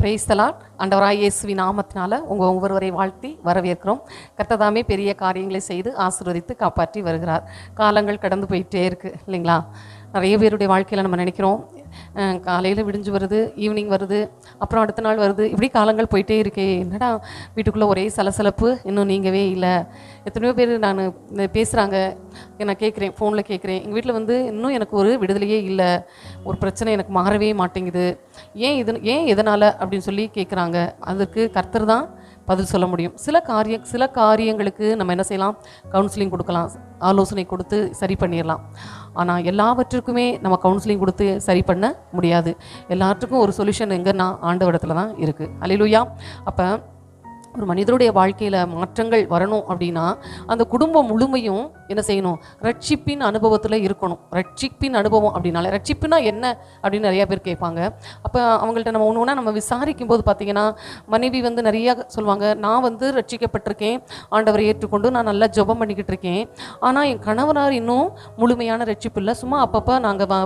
பிரைஸ்தலால் அண்டவராய் இயேசுவி நாமத்தினால உங்கள் ஒவ்வொருவரை வாழ்த்தி வரவேற்கிறோம். கர்த்ததாமே பெரிய காரியங்களை செய்து ஆசீர்வதித்து காப்பாற்றி வருகிறார். காலங்கள் கடந்து போயிட்டே இருக்கு இல்லைங்களா? நிறைய பேருடைய வாழ்க்கையில் நம்ம நினைக்கிறோம் காலையில் விடிஞ்சு வருது ஈவினிங் வருது அப்புறம் அடுத்த நாள் வருது. இப்படி காலங்கள் போயிட்டே இருக்கே. என்னடா வீட்டுக்குள்ளே ஒரே சலசலப்பு? இன்னும் நீங்கவே இல்லை. எத்தனையோ பேர் நான் பேசுகிறாங்க நான் கேட்குறேன் ஃபோனில் கேட்குறேன் எங்கள் வீட்டில் வந்து இன்னும் எனக்கு ஒரு விடுதலையே இல்லை. ஒரு பிரச்சனை எனக்கு மாறவே மாட்டேங்குது. ஏன் இது ஏன் எதனால்? அப்படின்னு சொல்லி கேட்குறாங்க அதுக்கு கர்த்தர் தான் பதில் சொல்ல முடியும். சில காரிய சில காரியங்களுக்கு நம்ம என்ன செய்யலாம்? கவுன்சிலிங் கொடுக்கலாம். ஆலோசனை கொடுத்து சரி பண்ணிடலாம். ஆனால் எல்லாவற்றுக்குமே நம்ம கவுன்சிலிங் கொடுத்து சரி பண்ண முடியாது. எல்லாத்துக்கும் ஒரு சொல்யூஷன் எங்கன்னா ஆண்டவடத்தில் தான் இருக்குது அலையிலுயா அப்போ ஒரு மனிதருடைய வாழ்க்கையில் மாற்றங்கள் வரணும் அப்படின்னா அந்த குடும்பம் முழுமையும் என்ன செய்யணும்? ரட்சிப்பின் அனுபவத்தில் இருக்கணும். ரட்சிப்பின் அனுபவம் அப்படின்னால ரட்சிப்புனா என்ன? அப்படின்னு நிறைய பேர் கேட்பாங்க. அப்போ அவங்கள்ட்ட நம்ம ஒன்று ஒன்றா நம்ம விசாரிக்கும் போது பார்த்தீங்கன்னா மனைவி வந்து நிறைய சொல்லுவாங்க நான் வந்து ரட்சிக்கப்பட்டிருக்கேன். ஆண்டவரை ஏற்றுக்கொண்டு நான் நல்லா ஜெபம் பண்ணிக்கிட்டு இருக்கேன். ஆனால் என் கணவனார் இன்னும் முழுமையான ரட்சிப்பு இல்லை. சும்மா அப்பப்போ நாங்கள் வ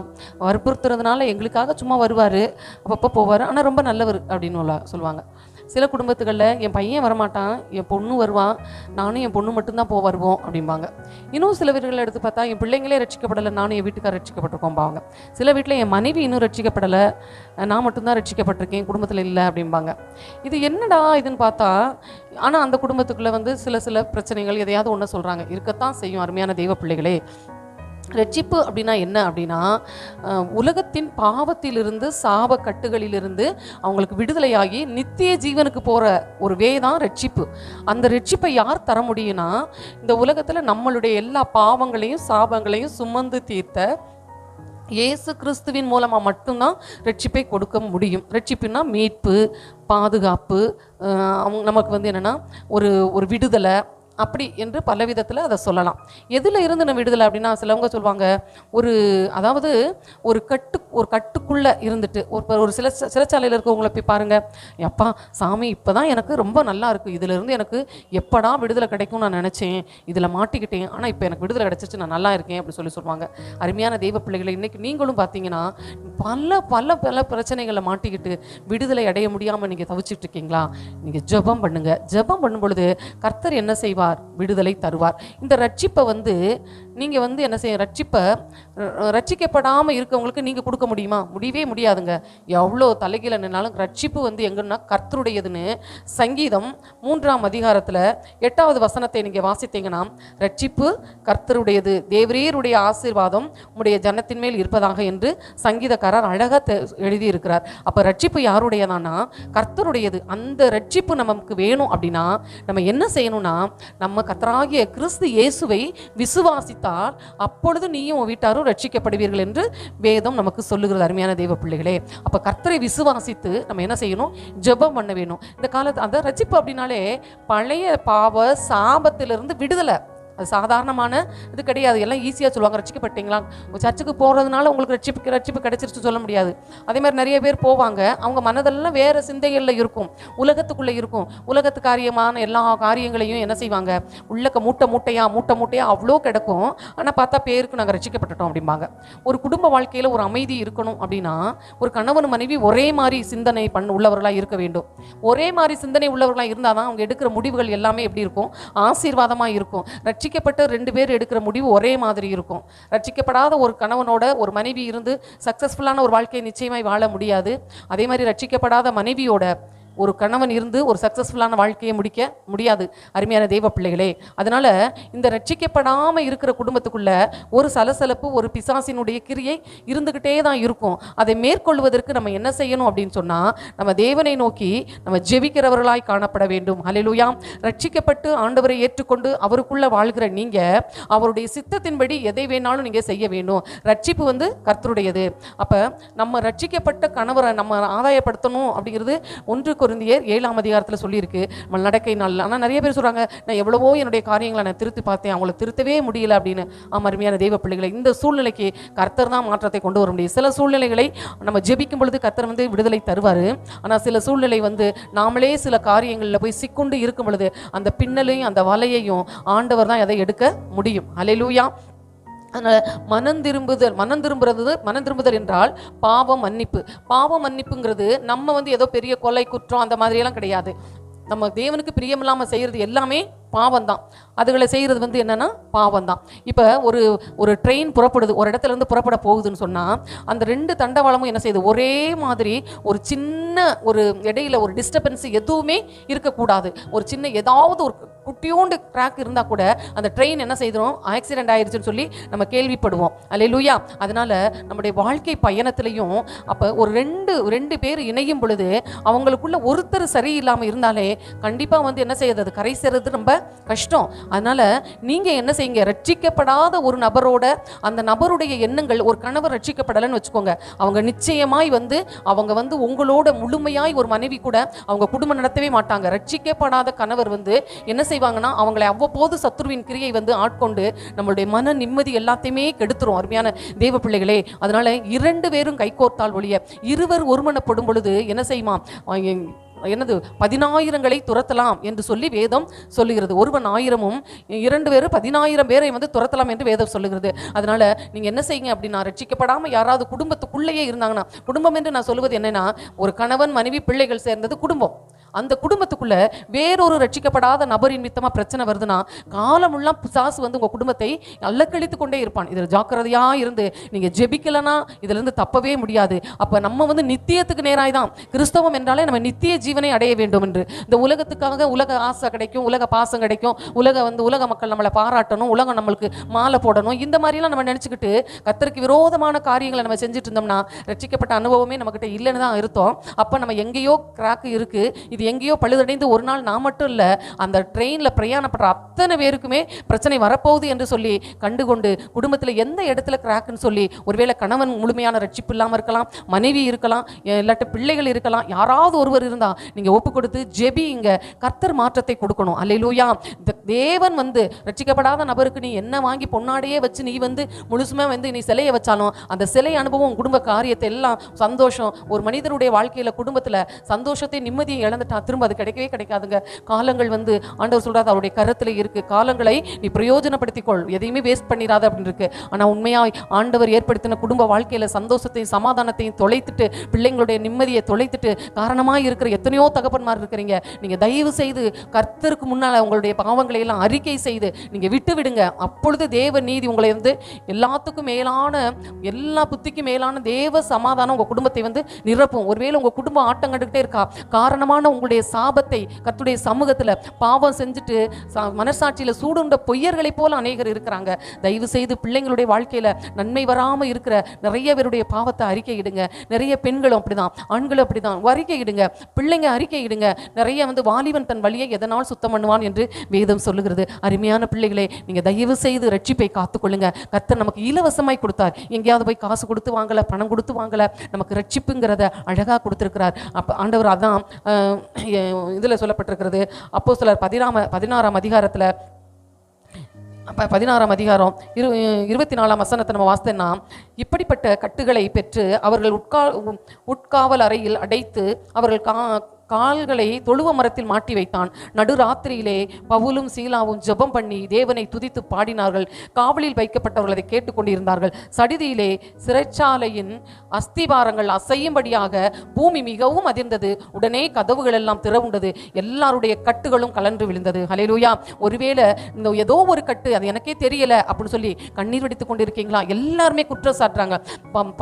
வற்புறுத்துறதுனால எங்களுக்காக சும்மா வருவார். அப்பப்போ போவார். ஆனால் ரொம்ப நல்லவர் அப்படின்னு சொல்லுவாங்க. சில குடும்பத்துகளில் என் பையன் வரமாட்டான் என் பொண்ணு வருவான் நானும் என் பொண்ணு மட்டும்தான் போ வருவோம் அப்படிம்பாங்க. இன்னும் சில வீடுகளில் எடுத்து பார்த்தா என் பிள்ளைங்களே ரட்சிக்கப்படலை நானும் என் வீட்டுக்கார் ரட்சிக்கப்பட்டிருக்கோம்பாங்க. சில வீட்டில் என் மனைவி இன்னும் ரட்சிக்கப்படலை நான் மட்டும்தான் ரட்சிக்கப்பட்டிருக்கேன் குடும்பத்தில் இல்லை அப்படிம்பாங்க. இது என்னடா இதுன்னு பார்த்தா ஆனால் அந்த குடும்பத்துக்குள்ளே வந்து சில சில பிரச்சனைகள் எதையாவது ஒன்று சொல்கிறாங்க இருக்கத்தான் செய்யும் அருமையான தெய்வ பிள்ளைகளே. ரட்சிப்பு அப்படின்னா என்ன அப்படின்னா உலகத்தின் பாவத்திலிருந்து சாப கட்டுகளிலிருந்து அவங்களுக்கு விடுதலையாகி நித்திய ஜீவனுக்கு போகிற ஒரு வே தான் ரட்சிப்பு. அந்த ரட்சிப்பை யார் தர முடியும்னா இந்த உலகத்தில் நம்மளுடைய எல்லா பாவங்களையும் சாபங்களையும் சுமந்து தீர்த்த இயேசு கிறிஸ்துவின் மூலமாக மட்டும்தான் ரட்சிப்பை கொடுக்க முடியும். ரட்சிப்புனா மீட்பு பாதுகாப்பு அவங்க நமக்கு வந்து என்னென்னா ஒரு ஒரு விடுதலை அப்படி என்று பல விதத்தில் அதை சொல்லலாம். எதில் இருந்து நம்ம விடுதலை அப்படின்னா சிலவங்க சொல்லுவாங்க ஒரு அதாவது ஒரு கட்டு ஒரு கட்டுக்குள்ளே இருந்துட்டு ஒரு ஒரு சில சிறைச்சாலையில் இருக்கவங்கள போய் பாருங்கள் எப்பா சாமி இப்போ தான் எனக்கு ரொம்ப நல்லா இருக்குது இதிலிருந்து எனக்கு எப்படா விடுதலை கிடைக்கும் நான் நினச்சேன். இதில் மாட்டிக்கிட்டேன். ஆனால் இப்போ எனக்கு விடுதலை கிடச்சிச்சு நான் நல்லா இருக்கேன். அப்படின்னு சொல்லி சொல்லுவாங்க அருமையான தெய்வ பிள்ளைகளை இன்றைக்கி நீங்களும் பார்த்தீங்கன்னா பல பல பல பிரச்சனைகளை மாட்டிக்கிட்டு விடுதலை அடைய முடியாமல் நீங்கள் தவிச்சிட்டு இருக்கீங்களா? நீங்கள் ஜெபம் பண்ணுங்கள் ஜெபம் பண்ணும் பொழுது கர்த்தர் என்ன செய்வார்? விடுதலை தருவார். இந்த ரட்சிப்பை வந்து நீங்கள் வந்து என்ன செய்ய ரட்சிப்பை ரட்சிக்கப்படாமல் இருக்கவங்களுக்கு நீங்கள் கொடுக்க முடியுமா? முடியவே முடியாதுங்க. எவ்வளோ தலைகீழ நின்னாலும் ரட்சிப்பு வந்து எங்கன்னா கர்த்தருடையதுன்னு சங்கீதம் மூன்றாம் அதிகாரத்தில் எட்டாவது வசனத்தை நீங்கள் வாசித்தீங்கன்னா ரட்சிப்பு கர்த்தருடையது. தேவரீருடைய ஆசீர்வாதம் உடைய ஜனத்தின் மேல் இருப்பதாக என்று சங்கீதக்காரர் அழகாக எழுதியிருக்கிறார். அப்போ ரட்சிப்பு யாருடையதானா கர்த்தருடையது. அந்த ரட்சிப்பு நமக்கு வேணும் அப்படின்னா நம்ம என்ன செய்யணும்னா நம்ம கர்த்தராகிய கிறிஸ்து இயேசுவை விசுவாசி விசுவாசித்தால் அப்பொழுது நீயும் உன் வீட்டாரும் ரட்சிக்கப்படுவீர்கள் என்று வேதம் நமக்கு சொல்லுகிறது அருமையான தெய்வ பிள்ளைகளே. அப்போ கர்த்தரை விசுவாசித்து நம்ம என்ன செய்யணும்? ஜெபம் பண்ண வேணும். இந்த காலத்து அந்த ரட்சிப்பு அப்படின்னாலே பழைய பாவ சாபத்திலிருந்து விடுதலை. அது சாதாரணமான இது கிடையாது. எல்லாம் ஈஸியாக சொல்லுவாங்க. ரசிக்கப்பட்டீங்களா? சர்ச்சுக்கு போகிறதுனால உங்களுக்கு ரட்சிப்பு ரட்சிப்பு கிடைச்சிருச்சு சொல்ல முடியாது. அதே மாதிரி நிறைய பேர் போவாங்க. அவங்க மனதெல்லாம் வேறு சிந்தைகளில் இருக்கும். உலகத்துக்குள்ளே இருக்கும். உலகத்து காரியமான எல்லா காரியங்களையும் என்ன செய்வாங்க? உள்ளக்க மூட்டை மூட்டையாக மூட்டை மூட்டையாக அவ்வளோ கிடக்கும். ஆனால் பார்த்தா பேருக்கு நாங்கள் ரசிக்கப்பட்டுட்டோம் அப்படிம்பாங்க. ஒரு குடும்ப வாழ்க்கையில் ஒரு அமைதி இருக்கணும் அப்படின்னா ஒரு கணவன் மனைவி ஒரே மாதிரி சிந்தனை பண்ண உள்ளவர்களாக இருக்க வேண்டும். ஒரே மாதிரி சிந்தனை உள்ளவர்களாக இருந்தால் தான் அவங்க எடுக்கிற முடிவுகள் எல்லாமே எப்படி இருக்கும்? ஆசீர்வாதமாக இருக்கும். ரட்சிக்கப்பட்ட ரெண்டு பேர் எடுக்கிற முடிவு ஒரே மாதிரி இருக்கும். ரட்சிக்கப்படாத ஒரு கணவனோட ஒரு மனைவி இருந்து சக்ஸஸ்ஃபுல்லான ஒரு வாழ்க்கையை நிச்சயமாய் வாழ முடியாது. அதே மாதிரி ரட்சிக்கப்படாத மனைவியோட ஒரு கணவன் இருந்து ஒரு சக்ஸஸ்ஃபுல்லான வாழ்க்கையை முடிக்க முடியாது அருமையான தெய்வ பிள்ளைகளே. அதனால் இந்த ரட்சிக்கப்படாமல் இருக்கிற குடும்பத்துக்குள்ள ஒரு சலசலப்பு ஒரு பிசாசினுடைய கிரியை இருந்துக்கிட்டே தான் இருக்கும். அதை மேற்கொள்வதற்கு நம்ம என்ன செய்யணும் அப்படின்னு சொன்னால் நம்ம தேவனை நோக்கி நம்ம ஜெபிக்கிறவர்களாய் காணப்பட வேண்டும். ஹalleluya ரட்சிக்கப்பட்டு ஆண்டவரை ஏற்றுக்கொண்டு அவருக்குள்ளே வாழ்கிற நீங்கள் அவருடைய சித்தத்தின்படி எதை வேணாலும் நீங்கள் செய்ய வேண்டும். ரட்சிப்பு வந்து கர்த்தருடையது. அப்போ நம்ம ரட்சிக்கப்பட்ட கணவரை நம்ம ஆதாயப்படுத்தணும் அப்படிங்கிறது ஒன்று கொரிந்தியர் ஏழாம் அதிகாரத்தில் சொல்லியிருக்கு. நம்ம நடக்கை நாள். ஆனால் நிறைய பேர் சொல்கிறாங்க நான் எவ்வளவோ என்னுடைய காரியங்களை நான் திருத்தி பார்த்தேன். அவங்கள திருத்தவே முடியல அப்படின்னு. ஆமாம் அருமையான தெய்வ பிள்ளைகளை இந்த சூழ்நிலைக்கு கர்த்தர் தான் மாற்றத்தை கொண்டு வர முடியும். சில சூழ்நிலைகளை நம்ம ஜெபிக்கும் பொழுது கர்த்தர் வந்து விடுதலை தருவார். ஆனால் சில சூழ்நிலை வந்து நாமளே சில காரியங்களில் போய் சிக்குண்டு இருக்கும் பொழுது அந்த பின்னலையும் அந்த வலையையும் ஆண்டவர் தான் அதை எடுக்க முடியும். அலையிலூயா அதனால் மனம் திரும்புதல் மனம் திரும்புறது மனம் திரும்புதல் என்றால் பாவம் மன்னிப்பு. பாவம் மன்னிப்புங்கிறது நம்ம வந்து ஏதோ பெரிய கொலை குற்றம் அந்த மாதிரியெல்லாம் கிடையாது. நம்ம தேவனுக்கு பிரியமில்லாமல் செய்கிறது எல்லாமே பாவம் தான் அதுகளை செய்கிறது வந்து என்னென்னா பாவம் தான் இப்போ ஒரு ஒரு ட்ரெயின் புறப்படுது ஒரு இடத்துல இருந்து புறப்பட போகுதுன்னு சொன்னால் அந்த ரெண்டு தண்டவாளமும் என்ன செய்யுது? ஒரே மாதிரி ஒரு சின்ன ஒரு இடையில ஒரு டிஸ்டர்பன்ஸ் எதுவுமே இருக்கக்கூடாது. ஒரு சின்ன ஏதாவது ஒரு குட்டியோண்டு கிராக் இருந்தால் கூட அந்த ட்ரெயின் என்ன செய்திரும்? ஆக்சிடென்ட் ஆயிடுச்சுன்னு சொல்லி நம்ம கேள்விப்படுவோம். அல்லேலூயா. அதனால் நம்முடைய வாழ்க்கை பயணத்துலையும் அப்போ ஒரு ரெண்டு ரெண்டு பேர் இணையும் பொழுது அவங்களுக்குள்ள ஒருத்தர் சரியில்லாமல் இருந்தாலே கண்டிப்பாக வந்து என்ன செய்யறது? அது கரை சேர்றது ரொம்ப கஷ்டம். அதனால் நீங்கள் என்ன செய்யுங்க? ரட்சிக்கப்படாத ஒரு நபரோட அந்த நபருடைய எண்ணங்கள் ஒரு கணவர் ரட்சிக்கப்படலைன்னு வச்சுக்கோங்க. அவங்க நிச்சயமாய் வந்து அவங்க வந்து உங்களோட முழுமையாய் ஒரு மனைவி கூட அவங்க குடும்பம் நடத்தவே மாட்டாங்க. ரட்சிக்கப்படாத கணவர் வந்து என்ன செய்வாங்கன்னா அவங்களை அவ்வப்போது சத்ருவின் கிரியை வந்து ஆட்கொண்டு நம்மளுடைய மன நிம்மதி எல்லாத்தையுமே கெடுத்துரும். அருமையான தேவ பிள்ளைகளே அதனால இரண்டு பேரும் கைகோர்த்தால் ஒழிய இருவர் ஒருமனப்படும் பொழுது என்ன செய்யுமா? என்னது? பதினாயிரங்களை துரத்தலாம் என்று சொல்லி வேதம் சொல்லுகிறது. ஒருவன் ஆயிரமும் இரண்டு பேரும் பதினாயிரம் பேரை வந்து துரத்தலாம் என்று வேதம் சொல்லுகிறது. அதனால நீங்க என்ன செய்யுங்க அப்படின்னா ரட்சிக்கப்படாமல் யாராவது குடும்பத்துக்குள்ளேயே இருந்தாங்கன்னா குடும்பம் என்று நான் சொல்வது என்னன்னா ஒரு கணவன் மனைவி பிள்ளைகள் சேர்ந்தது குடும்பம். அந்த குடும்பத்துக்குள்ள வேறொரு ரட்சிக்கப்படாத நபரின் மித்தமாக பிரச்சனை வருதுன்னா காலமுல்லாம் பிசாசு வந்து உங்கள் குடும்பத்தை அல்லக்கழித்து கொண்டே இருப்பான். இதில் ஜாக்கிரதையாக இருந்து நீங்கள் ஜெபிக்கலனா இதிலிருந்து தப்பவே முடியாது. அப்போ நம்ம வந்து நித்தியத்துக்கு நேராய் தான் கிறிஸ்தவம் என்றாலே நம்ம நித்திய ஜீவனை அடைய வேண்டும் என்று. இந்த உலகத்துக்காக உலக ஆசை கிடைக்கும் உலக பாசம் கிடைக்கும். உலக வந்து உலக மக்கள் நம்மளை பாராட்டணும் உலகம் நம்மளுக்கு மாலை போடணும். இந்த மாதிரிலாம் நம்ம நினச்சிக்கிட்டு கத்தருக்கு விரோதமான காரியங்களை நம்ம செஞ்சுட்டு இருந்தோம்னா ரட்சிக்கப்பட்ட அனுபவமே நம்மக்கிட்ட இல்லைன்னு தான் இருந்தோம் அப்போ நம்ம எங்கேயோ கிராக்கு இருக்குது இது எங்கேயோ பழுதடைந்து ஒரு நாள் நான் மட்டும் இல்லை அந்த ட்ரெயினில் பிரயாணப்படுற அத்தனை பேருக்குமே பிரச்சனை வரப்போகுது என்று சொல்லி கண்டுகொண்டு குடும்பத்தில் எந்த இடத்துல கிராக்குன்னு சொல்லி ஒருவேளை கணவன் முழுமையான ரட்சிப்பு இல்லாமல் இருக்கலாம் மனைவி இருக்கலாம் இல்லாட்ட பிள்ளைகள் இருக்கலாம் யாராவது ஒருவர் இருந்தால் நீங்கள் ஒப்பு கொடுத்து ஜெபி இங்கே கர்த்தர் மாற்றத்தை கொடுக்கணும். அல்லையிலூயா இந்த தேவன் வந்து ரட்சிக்கப்படாத நபருக்கு நீ என்ன வாங்கி பொன்னாடையே வச்சு நீ வந்து முழுசுமே வந்து நீ சிலையை வச்சாலும் அந்த சிலை அனுபவம் குடும்ப காரியத்தை எல்லாம் சந்தோஷம் ஒரு மனிதனுடைய வாழ்க்கையில் குடும்பத்தில் சந்தோஷத்தை நிம்மதியை இழந்துட்டா திரும்ப அது கிடைக்கவே கிடைக்காதுங்க. காலங்கள் வந்து ஆண்டவர் சொல்றாரு அவருடைய கரத்தில் இருக்கு. காலங்களை நீ பிரயோஜனப்படுத்திக்கொள். எதையுமே வேஸ்ட் பண்ணிடாத அப்படின்னு இருக்கு. ஆனால் உண்மையாக ஆண்டவர் ஏற்படுத்தின குடும்ப வாழ்க்கையில் சந்தோஷத்தையும் சமாதானத்தையும் தொலைத்துட்டு பிள்ளைங்களுடைய நிம்மதியை தொலைத்துட்டு காரணமாக இருக்கிற எத்தனையோ தகப்பன்மார் இருக்கிறீங்க. நீங்கள் தயவு செய்து கர்த்தருக்கு முன்னால் உங்களுடைய பாவங்களை எல்லாம் அறிக்கை செய்து நீங்கள் விட்டு விடுங்க. அப்பொழுது தேவ நீதி உங்களை வந்து எல்லாத்துக்கும் மேலான எல்லா புத்திக்கும் மேலான தேவ சமாதானம் உங்கள் குடும்பத்தை வந்து நிரப்பும். ஒருவேளை உங்கள் குடும்பம் ஆட்டம் கண்டுக்கிட்டே இருக்கா. காரணமான உங்களுடைய சாபத்தை கத்துடைய சமூகத்தில் பாவம் செஞ்சுட்டு சா- மனசாட்சியில் சூடுண்ட பொய்யர்களைப் போல அநேகர் இருக்கிறாங்க. தயவு செய்து பிள்ளைங்களுடைய வாழ்க்கையில் நன்மை வராமல் இருக்கிற நிறைய பேருடைய பாவத்தை அறிக்கையிடுங்க நிறைய பெண்களும் அப்படிதான் ஆண்களும் அப்படிதான். அறிக்கையிடுங்க பிள்ளைங்க அறிக்கையிடுங்க நிறைய வந்து வாலிபன் தன் வழியை எதனால் சுத்தம் பண்ணுவான் என்று வேதம் சொல்லுகிறது. அருமையான பிள்ளைகளே நீங்கள் தயவு செய்து ரட்சிப்பை காத்துக்கொள்ளுங்க. கத்தர் நமக்கு இலவசமாய் கொடுத்தார். எங்கேயாவது போய் காசு கொடுத்து வாங்கல பணம் கொடுத்து வாங்கல நமக்கு ரட்சிப்புங்கிறத அழகாக கொடுத்துருக்கிறார். அப்போ ஆண்டவர் அதான் இதில் சொல்லப்பட்டிருக்கிறது அப்போ சிலர் பதினாம பதினாறாம் அதிகாரத்தில் பதினாறாம் அதிகாரம் இரு இருபத்தி நாலாம் வசனத்தை நம்ம வாசித்தேன்னா இப்படிப்பட்ட கட்டுகளை பெற்று அவர்கள் உட்கா உட்காவல் அறையில் அடைத்து அவர்கள் கா கால்களை தொழுவ மரத்தில் மாட்டி வைத்தான். நடுராத்திரியிலே பவுலும் சீலாவும் ஜெபம் பண்ணி தேவனை துதித்து பாடினார்கள். காவலில் வைக்கப்பட்டவர்கள் அதை கேட்டுக்கொண்டிருந்தார்கள் சடிதியிலே சிறைச்சாலையின் அஸ்திபாரங்கள் அசையும்படியாக பூமி மிகவும் அதிர்ந்தது. உடனே கதவுகள் எல்லாம் திறவுண்டது. எல்லாருடைய கட்டுகளும் கலன்று விழுந்தது. ஹலேலூயா ஒருவேளை இந்த ஏதோ ஒரு கட்டு அது எனக்கே தெரியல அப்படின்னு சொல்லி கண்ணீர் வெடித்துக் கொண்டிருக்கீங்களா? எல்லாருமே குற்றம் சாட்டுறாங்க.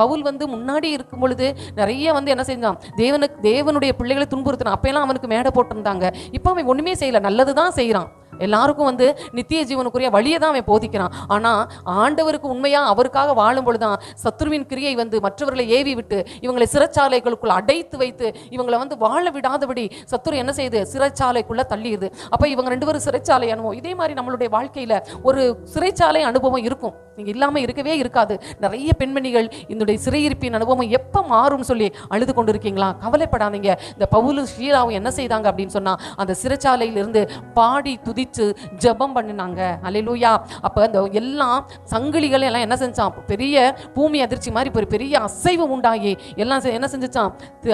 பவுல் வந்து முன்னாடி இருக்கும் பொழுது நிறைய வந்து என்ன செஞ்சான்? தேவனுக்கு தேவனுடைய பிள்ளைகளை துன்புறுத்தினான் அப்பெல்லாம் அவனுக்கு மேடை போட்டிருந்தாங்க. இப்போ அவன் ஒண்ணுமே செய்யல. நல்லது தான் செய்கிறான் எல்லாருக்கும் வந்து நித்திய ஜீவனுக்குரிய வழியை தான் அவன் போதிக்கிறான். ஆனால் ஆண்டவருக்கு உண்மையாக அவருக்காக வாழும் பொழுதுதான் சத்துருவின் கிரியை வந்து மற்றவர்களை ஏவி விட்டு இவங்களை சிறைச்சாலைகளுக்குள் அடைத்து வைத்து இவங்களை வந்து வாழ விடாதபடி சத்துரு என்ன செய்யுது சிறைச்சாலைக்குள்ளே தள்ளிடுது. அப்போ இவங்க ரெண்டு பேரும் சிறைச்சாலை அனுபவம். இதே மாதிரி நம்மளுடைய வாழ்க்கையில் ஒரு சிறைச்சாலை அனுபவம் இருக்கும். நீங்கள் இல்லாமல் இருக்கவே இருக்காது. நிறைய பெண்மணிகள் இதனுடைய சிறையிருப்பின் அனுபவம் எப்போ மாறும்னு சொல்லி அழுது கொண்டு இருக்கீங்களா கவலைப்படாதீங்க. இந்த பவுலும் ஷீலாவும் என்ன செய்தாங்க அப்படின்னு சொன்னால் அந்த சிறைச்சாலையிலிருந்து பாடி துதி ஜெபிச்சு ஜெபம் பண்ணினாங்க. அலையிலூயா அப்போ இந்த எல்லாம் சங்கிலிகள் எல்லாம் என்ன செஞ்சான்? பெரிய பூமி அதிர்ச்சி மாதிரி ஒரு பெரிய அசைவு உண்டாகி. எல்லாம் என்ன செஞ்சிச்சான்?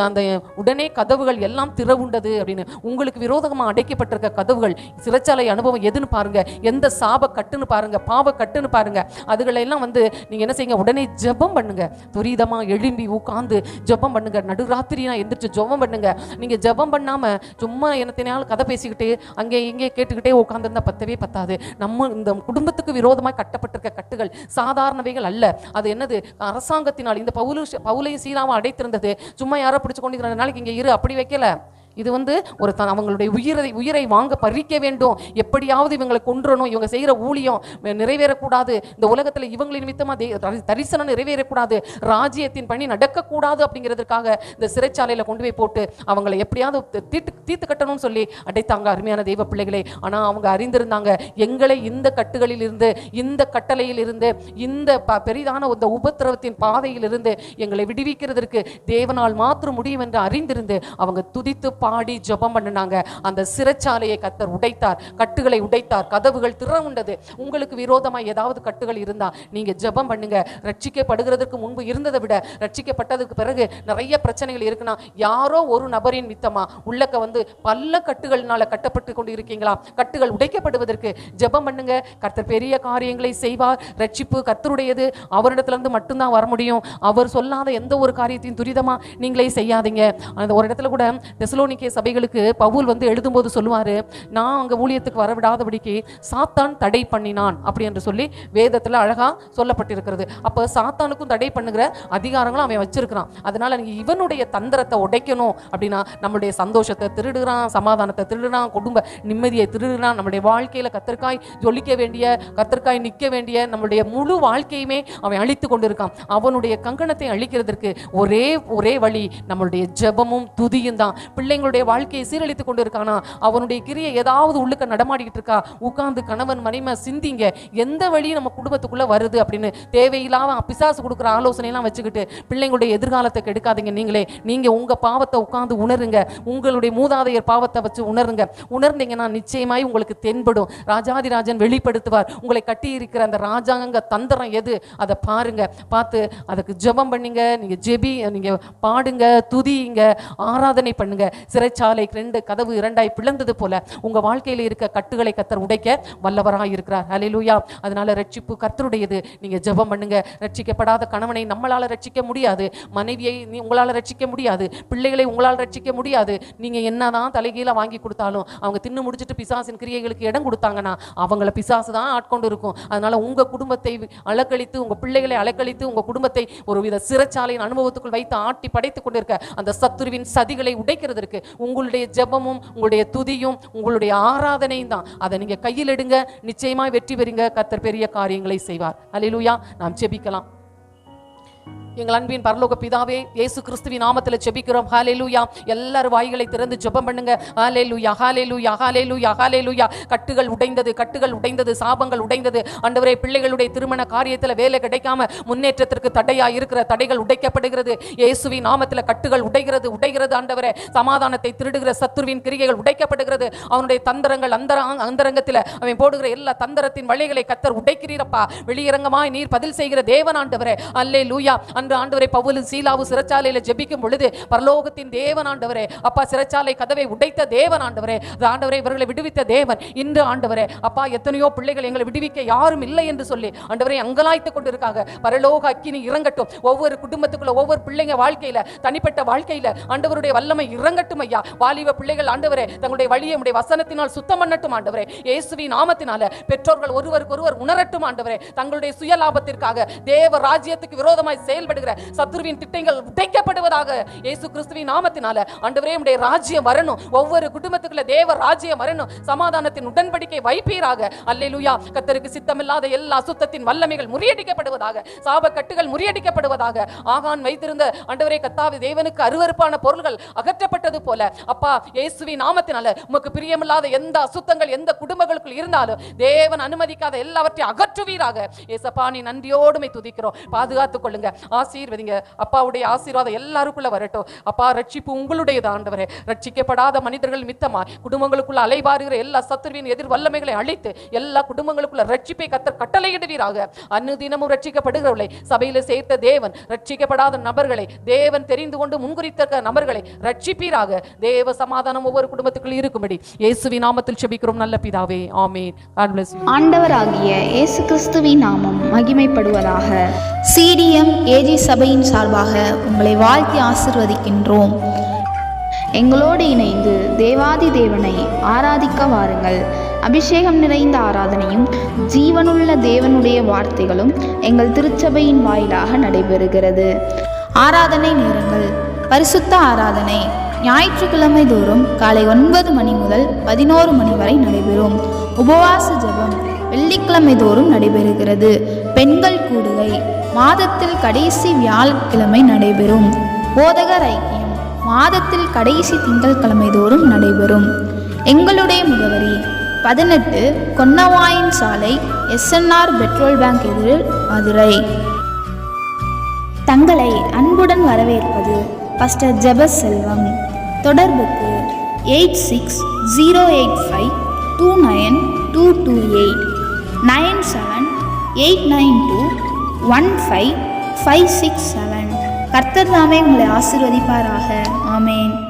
அந்த உடனே கதவுகள் எல்லாம் திறவுண்டது அப்படின்னு. உங்களுக்கு விரோதமாக அடைக்கப்பட்டிருக்க கதவுகள் சிறைச்சாலை அனுபவம் எதுன்னு பாருங்க. எந்த சாப கட்டுன்னு பாருங்க. பாவ கட்டுன்னு பாருங்க. அதுகளெல்லாம் வந்து நீங்கள் என்ன செய்யுங்க? உடனே ஜெபம் பண்ணுங்க. துரிதமாக எழும்பி உட்காந்து ஜெபம் பண்ணுங்க. நடுராத்திரியா எந்திரிச்சு ஜெபம் பண்ணுங்க. நீங்கள் ஜெபம் பண்ணாமல் சும்மா என்னத்தினாலும் கதை பேசிக்கிட்டு அங்கே இங்கே கேட்டுக்கிட்டே உட்காந்துருந்தா பத்தவே பத்தாது. நம்ம இந்த குடும்பத்துக்கு விரோதமாய் கட்டப்பட்டிருக்க கட்டுகள் சாதாரணவைகள் அல்ல. அது என்னது? அரசாங்கத்தினால் இந்த பவுலு பவுலையும் சீனாவும் அடைத்திருந்தது. சும்மா யாரோ பிடிச்சு கொண்டு நாளைக்கு இங்கே இரு அப்படி வைக்கல. இது வந்து ஒரு த அவங்களுடைய உயிரை உயிரை வாங்க பறிக்க வேண்டும். எப்படியாவது இவங்களை கொன்றணும். இவங்க செய்கிற ஊழியம் நிறைவேறக்கூடாது. இந்த உலகத்தில் இவங்களை நிமித்தமாக தரிசனம் நிறைவேறக்கூடாது. ராஜ்யத்தின் பணி நடக்கக்கூடாது அப்படிங்கிறதுக்காக இந்த சிறைச்சாலையில் கொண்டு போய் போட்டு அவங்களை எப்படியாவது தீட்டு தீர்த்து கட்டணும்னு சொல்லி அடைத்தாங்க அருமையான தெய்வ பிள்ளைகளே. ஆனால் அவங்க அறிந்திருந்தாங்க எங்களை இந்த கட்டுகளில் இருந்து இந்த கட்டளையில் இருந்து இந்த ப- பெரிதான இந்த உபத்திரவத்தின் பாதையில் இருந்து எங்களை விடுவிக்கிறதற்கு தேவனால் மாத்திரம் முடியும் என்று அறிந்திருந்து அவங்க துதித்து பாடி ஜெபம் பண்ணினாங்க. அந்த சிறைச்சாலையை கத்தர் உடைத்தார். கட்டுகளை உடைத்தார். கதவுகள் திறவுண்டது. உங்களுக்கு விரோதமாக ஏதாவது கட்டுகள் இருந்தால் நீங்கள் ஜெபம் பண்ணுங்க. ரட்சிக்கப்படுகிறதுக்கு முன்பு இருந்ததை விட ரட்சிக்கப்பட்டதுக்கு பிறகு நிறைய பிரச்சனைகள் இருக்குன்னா யாரோ ஒரு நபரின் மித்தமாக உள்ளக்க வந்து பல்ல கட்டுகள்னால கட்டப்பட்டு கொண்டு இருக்கீங்களா கட்டுகள் உடைக்கப்படுவதற்கு ஜெபம் பண்ணுங்க. கர்த்தர் பெரிய காரியங்களை செய்வார். ரட்சிப்பு கர்த்தருடையது. அவரிடத்துலேருந்து மட்டும்தான் வர முடியும். அவர் சொல்லாத எந்த ஒரு காரியத்தையும் துரிதமாக நீங்களே செய்யாதீங்க. அந்த ஒரு இடத்துல கூட தெசலோனிக்கே சபைகளுக்கு பவுல் வந்து எழுதும்போது சொல்லுவாரு நான் அங்கே ஊழியத்துக்கு வரவிடாதபடிக்கு சாத்தான் தடை பண்ணினான் அப்படி என்று சொல்லி வேதத்தில் அழகாக சொல்லப்பட்டிருக்கிறது. அப்போ சாத்தானுக்கும் தடை பண்ணுகிற அதிகாரங்களும் அவன் வச்சிருக்கிறான். அதனால் நீங்கள் இவனுடைய தந்திரத்தை உடைக்கணும் அப்படின்னா நம்மளுடைய சந்தோஷத்தை திருடுகிறான் சமாதானத்தை திருடுறான் குடும்ப நிம்மதியை திருடுகிறான் நம்முடைய வாழ்க்கையில் கத்திற்காய் ஜொலிக்க வேண்டிய கத்திற்காய் நிற்க வேண்டிய நம்மளுடைய முழு வாழ்க்கையுமே அவன் அழித்து கொண்டிருக்கான். அவனுடைய கங்கணத்தை அழிக்கிறதற்கு ஒரே ஒரே வழி நம்மளுடைய ஜெபமும் துதியும் தான். பிள்ளைங்களுடைய வாழ்க்கையை சீரழித்து கொண்டு இருக்கானா அவனுடைய கிரியை ஏதாவது உள்ளுக்க நடமாடிக்கிட்டு இருக்கா? உட்கார்ந்து கணவன் மனைமை சிந்திங்க. எந்த வழி நம்ம குடும்பத்துக்குள்ள வருது அப்படின்னு தேவையில்லாம பிசாசு கொடுக்குற ஆலோசனை எல்லாம் வச்சுக்கிட்டு பிள்ளைங்களுடைய எதிர்காலத்தை கெடுக்காதீங்க நீங்களே. நீங்க உங்க பாவத்தை உட்கார்ந்து உணருங்க. உங்களுடைய மூதாதையர் பாவத்தை வச்சு உணருங்க. உணர்ந்தீங்கன்னா நிச்சயமாய் உங்களுக்கு தென்படும். ராஜாதிராஜன் வெளிப்படுத்துவார். உங்களை கட்டி இருக்கிற அந்த ராஜாங்க தந்திரம் எது? அதை பாருங்க. பார்த்து அதுக்கு ஜெபம் பண்ணுங்க. நீங்க ஜெபி நீங்க பாடுங்க துதியுங்க ஆராதனை பண்ணுங்க. சிறைச்சாலை ரெண்டு கதவு இரண்டாய் பிளந்தது போல உங்க வாழ்க்கையில இருக்க கட்டுகளை கத்தர் உடைக்க வல்லவராக இருக்கிறார். ஹalleluya அதனால ரட்சிப்பு கர்த்தருடையது. நீங்க ஜெபம் பண்ணுங்க. ரட்சிக்கப்படாத கணவனை நம்மளால ரட்சிக்க முடியாது. மனைவியை நீ உங்களால ரட்சிக்க முடியாது. பிள்ளைகளை உங்களால் ரட்சிக்க முடியாது. நீங்க என்னதான் தலைகீழ வாங்கி கொடுத்தாலும் அவங்க தின்னு முடிச்சிட்டு பிசாசின் கிரியைகளுக்கு இடம் கொடுத்தாங்கன்னா அவங்கள பிசாசு தான் ஆட்கொண்டு இருக்கும். அதனால உங்க குடும்பத்தை அலக்கழித்து உங்க பிள்ளைகளை அலக்கழித்து உங்க குடும்பத்தை ஒரு வித சிறைச்சாலையின் அனுபவத்துக்குள் வைத்து ஆட்டி படைத்துக் கொண்டிருக்க அந்த சத்துருவின் சதிகளை உடைக்கிறதற்கு உங்களுடைய ஜெபமும் உங்களுடைய துதியும் உங்களுடைய ஆராதனையும் தான். அதை நீங்க கையில் எடுங்க நிச்சயமா வெற்றி பெறுங்க. கத்தர் பெரிய காரியங்களை செய்வார். அலிலுயா நாம் ஜெபிக்கலாம். எங்கள் அன்பின் பரலோக பிதாவே இயேசு கிறிஸ்துவின் நாமத்தில் ஜெபிக்கிறோம். லூயா எல்லாரும் வாய்களை திறந்து ஜெபம் பண்ணுங்க. லுயஹாலே லு யாலே லூயா கட்டுகள் உடைந்தது கட்டுகள் உடைந்தது சாபங்கள் உடைந்தது. அண்டவரே பிள்ளைகளுடைய திருமண காரியத்தில் வேலை கிடைக்காம முன்னேற்றத்திற்கு தடையா இருக்கிற தடைகள் உடைக்கப்படுகிறது. இயேசுவின் நாமத்தில் கட்டுகள் உடைகிறது உடைகிறது ஆண்டவரே. சமாதானத்தை திருடுகிற சத்துருவின் கிரியைகள் உடைக்கப்படுகிறது. அவனுடைய தந்திரங்கள் அந்த அந்தரங்கத்தில் அவன் போடுகிற எல்லா தந்திரத்தின் வழிகளை கத்தர் உடைக்கிறீரப்பா. வெளியரங்கமாய் நீர் பதில் செய்கிற தேவன் ஆண்டவரே. அல்லே லூயா அன்று ஆண்டவரை பவுலு சீலாவு சிறைச்சாலையில ஜெபிக்கும் பொழுது பரலோகத்தின் தேவன் ஆண்டவரே அப்பா சிறைச்சாலை கதவை உடைத்த தேவன் ஆண்டவரே ஆண்டவரை இவர்களை விடுவித்த தேவன் இன்று ஆண்டவரே அப்பா எத்தனையோ பிள்ளைகள் எங்களை விடுவிக்க யாரும் இல்லை என்று சொல்லி ஆண்டவரை அங்கலாய்த்து கொண்டிருக்காங்க. பரலோக அக்கினி இறங்கட்டும். ஒவ்வொரு குடும்பத்துக்குள்ள ஒவ்வொரு பிள்ளைங்க வாழ்க்கையில தனிப்பட்ட வாழ்க்கையில ஆண்டவருடைய வல்லமை இறங்கட்டும் ஐயா. வாலிப பிள்ளைகள் ஆண்டவரே தங்களுடைய வழியை உடைய வசனத்தினால் சுத்தம் பண்ணட்டும் ஆண்டவரே. இயேசுவி நாமத்தினால பெற்றோர்கள் ஒருவருக்கு ஒருவர் உணரட்டும் ஆண்டவரே. தங்களுடைய சுயலாபத்திற்காக தேவ ராஜ்யத்துக்கு விரோதமாய் செயல்படுகிற சத்துருவின் திட்டங்கள் உடைக்கப்படுவதாக இயேசு கிறிஸ்துவின் நாமத்தினால ஆண்டவரே உடைய ராஜ்யம் வரணும். ஒவ்வொரு குடும்பத்துக்குள்ள தேவ ராஜ்யம் வரணும். சமாதானத்தின் உடன்படிக்கை வைப்பீராக. அல்லேலூயா. கத்தருக்கு சித்தமில்லாத எல்லா அசுத்தத்தின் வல்லமைகள் முறியடிக்கப்படுவதாக சாப கட்டுகள் முறியடிக்கப்படுவதாக ஆகான் வைத்திருந்த ஆண்டவரே கத்தாவி தேவனுக்கு அருவருப்பான பொருள்கள் அகற்றப்பட்டது போல. அப்பா இயேசுவின் நாமத்தினால உமக்கு பிரியமில்லாத எந்த அசுத்தங்கள் எந்த குடும்பங்களுக்குள் இருந்தாலும் தேவன் அனுமதிக்காத எல்லாவற்றையும் அகற்றுவீராக. ஏசப்பா நீ நன்றியோடுமை துதிக்கிறோம். பாதுகாத்துக் கொள்ளுங்க. ஆசீர்வதிங்க. அப்பாவுடைய ஆசீர்வாதம் எல்லாருக்குள்ள வரட்டும். அப்பா ரட்சிப்பு உங்களுடையது ஆண்டவரே. ரட்சிக்கப்படாத மனிதர்கள் மித்தமா? குடும்பங்களுக்குள்ள அலைவாருகிற எல்லா சத்துருவின் எதிர் வல்லமைகளை அழித்து எல்லா குடும்பங்களுக்குள்ள ரட்சிப்பை கத்தர் கட்டளையிடுவீராக. அன்னுதினமும் ரட்சிக்கப்படுகிறவர்களை சபையில் சேர்த்த தேவன் ரட்சிக்கப்படாத நபர்களை தேவன் தெரிந்து கொண்டு முன்குறித்த நபர்களை ரட்சிப்பீராக. தேவ சமாதானம் ஒவ்வொரு குடும்பத்துக்குள் இருக்கும்படி. இயேசுவி நாமத்தில் செபிக்கிறோம் நல்ல பிதாவே. ஆமென். ஆண்டவராகிய இயேசு கிறிஸ்துவின் நாமம் மகிமைப்படுவதாக. சிடிஎம் ஏஜி சபையின் சார்பாக உங்களை வாழ்த்தி ஆசிர்வதிக்கின்றோம். எங்களோடு இணைந்து தேவாதி தேவனை ஆராதிக்க வாருங்கள். அபிஷேகம் நிறைந்த ஆராதனையும் ஜீவனுள்ள தேவனுடைய வார்த்தைகளும் எங்கள் திருச்சபையின் வாயிலாக நடைபெறுகிறது. ஆராதனை நேரங்கள். பரிசுத்த ஆராதனை. ஞாயிற்றுக்கிழமை தோறும் காலை ஒன்பது மணி முதல் பதினோரு மணி வரை நடைபெறும். உபவாச ஜபம் வெள்ளிக்கிழமை தோறும் நடைபெறுகிறது. பெண்கள் கூடுகை. மாத மாதத்தில் கடைசி வியாழக்கிழமை நடைபெறும். போதகர் ஐக்கியம் மாதத்தில் கடைசி திங்கட்கிழமை தோறும் நடைபெறும். எங்களுடைய முகவரி பதினெட்டு கொன்னவாயின் சாலை எஸ்என்ஆர் பெட்ரோல் பேங்க் எதிரில் மதுரை. தங்களை அன்புடன் வரவேற்பது பஸ்டர் ஜெபஸ் செல்வம் தொடர்புக்கு eight six zero eight five two nine two two eight. Nine seven eight nine two one five five six seven கர்த்தர் தாமே உங்களை ஆசிர்வதிப்பாராக. ஆமேன்.